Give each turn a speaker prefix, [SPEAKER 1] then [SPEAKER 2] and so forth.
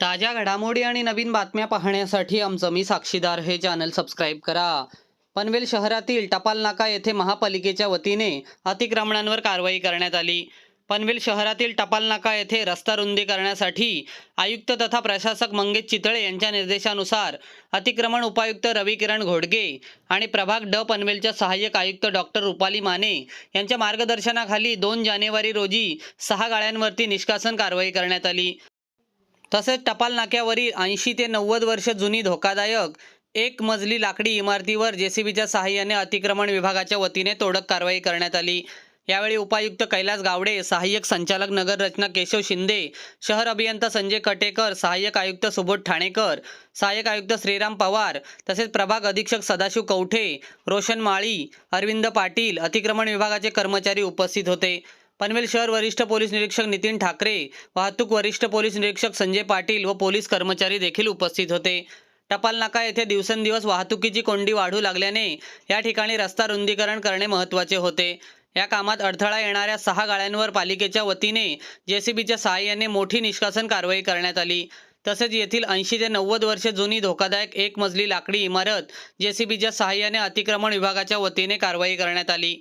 [SPEAKER 1] ताज्या घडामोडी आणि नवीन बातम्या पाहण्यासाठी आमचं मी साक्षीदार हे चॅनल सबस्क्राईब करा. पनवेल शहरातील टपाल नाका येथे महापालिकेच्या वतीने अतिक्रमणांवर कारवाई करण्यात आली. पनवेल शहरातील टपाल नाका येथे रस्ता रुंदी करण्यासाठी आयुक्त तथा प्रशासक मंगेश चितळे यांच्या निर्देशानुसार अतिक्रमण उपायुक्त रविकिरण घोडगे आणि प्रभाग ड पनवेलच्या सहाय्यक आयुक्त डॉक्टर रुपाली माने यांच्या मार्गदर्शनाखाली दोन जानेवारी रोजी सहा गाड्यांवरती निष्कासन कारवाई करण्यात आली. तसेच टपाल नाक्यावरील ऐंशी ते नव्वद वर्ष जुनी धोकादायक एक मजली लाकडी इमारतीवर जेसीबीच्या सहाय्याने अतिक्रमण विभागाच्या वतीने तोडक कारवाई करण्यात आली. यावेळी उपायुक्त कैलास गावडे सहाय्यक संचालक नगर रचना केशव शिंदे शहर अभियंता संजय कटेकर सहाय्यक आयुक्त सुबोध ठाणेकर सहाय्यक आयुक्त श्रीराम पवार तसेच प्रभाग अधीक्षक सदाशिव कवठे रोशन माळी अरविंद पाटील अतिक्रमण विभागाचे कर्मचारी उपस्थित होते. पनवेल शहर वरिष्ठ पोलीस निरीक्षक नितीन ठाकरे वाहतूक वरिष्ठ पोलीस निरीक्षक संजय पाटील व पोलीस कर्मचारी देखील उपस्थित होते. टपाल नाका येथे दिवसेंदिवस वाहतुकीची कोंडी वाढू लागल्याने या ठिकाणी रस्ता रुंदीकरण करणे महत्त्वाचे होते. या कामात अडथळा येणाऱ्या सहा गाड्यांवर पालिकेच्या वतीने जेसीबीच्या सहाय्याने मोठी निष्कासन कारवाई करण्यात आली. तसेच येथील ऐंशी ते नव्वद वर्षे जुनी धोकादायक एक मजली लाकडी इमारत जेसीबीच्या सहाय्याने अतिक्रमण विभागाच्या वतीने कारवाई करण्यात आली.